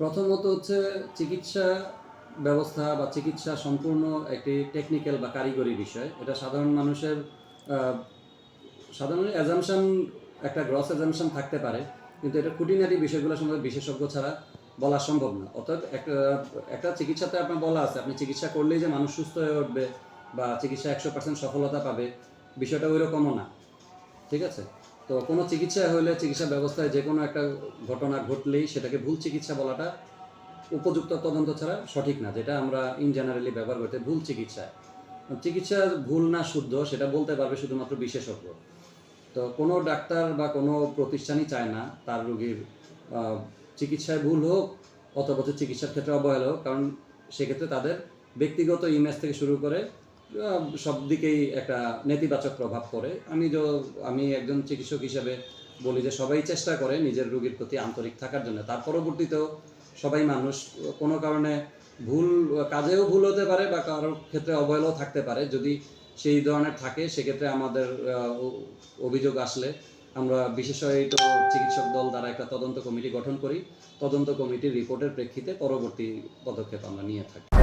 প্রথমত হচ্ছে চিকিৎসা ব্যবস্থা বা চিকিৎসা সম্পূর্ণ একটি টেকনিক্যাল বা কারিগরি বিষয়। এটা সাধারণ মানুষের সাধারণ অ্যাজামশন একটা গ্রস অ্যাজামশন থাকতে পারে। কিন্তু এটা খুঁটিনাটি বিষয়গুলো সম্বন্ধে বিশেষজ্ঞ ছাড়া বলা সম্ভব না। অর্থাৎ একটা একটা চিকিৎসাতে আপনার বলা আছে, আপনি চিকিৎসা করলেই যে মানুষ সুস্থ হয়ে উঠবে বা চিকিৎসা একশো পার্সেন্ট সফলতা পাবে, বিষয়টা ওই রকমও না। ঠিক আছে? তো কোনো চিকিৎসা হলে চিকিৎসা ব্যবস্থায় যে কোনো একটা ঘটনা ঘটলেই সেটাকে ভুল চিকিৎসা বলাটা উপযুক্ত তদন্ত ছাড়া সঠিক না, যেটা আমরা ইন জেনারেলি ব্যবহার করতে ভুল চিকিৎসা। চিকিৎসা ভুল না শুদ্ধ, সেটা বলতে পারবে শুধুমাত্র বিশেষজ্ঞ। তো কোনো ডাক্তার বা কোনো প্রতিষ্ঠানই চায় না তার রোগীর চিকিৎসায় ভুল হোক অথবা চিকিৎসার ক্ষেত্রে অবহেলা হোক। কারণ সেক্ষেত্রে তাদের ব্যক্তিগত ইমেজ থেকে শুরু করে সব দিকেই একটা নেতিবাচক প্রভাব পড়ে। আমি আমি একজন চিকিৎসক হিসেবে বলি যে সবাই চেষ্টা করে নিজের রোগীর প্রতি আন্তরিক থাকার জন্য। তার পরবর্তীতেও সবাই মানুষ। কোনো কারণে ভুল, কাজেও ভুল হতে পারে বা কারোর ক্ষেত্রে অবহেলাও থাকতে পারে। যদি সেই ধরনের থাকে, সেক্ষেত্রে আমাদের অভিযোগ আসলে আমরা বিশেষায়িত চিকিৎসক দল দ্বারা একটা তদন্ত কমিটি গঠন করি। তদন্ত কমিটির রিপোর্টের প্রেক্ষিতে পরবর্তী পদক্ষেপ আমরা নিয়ে থাকি।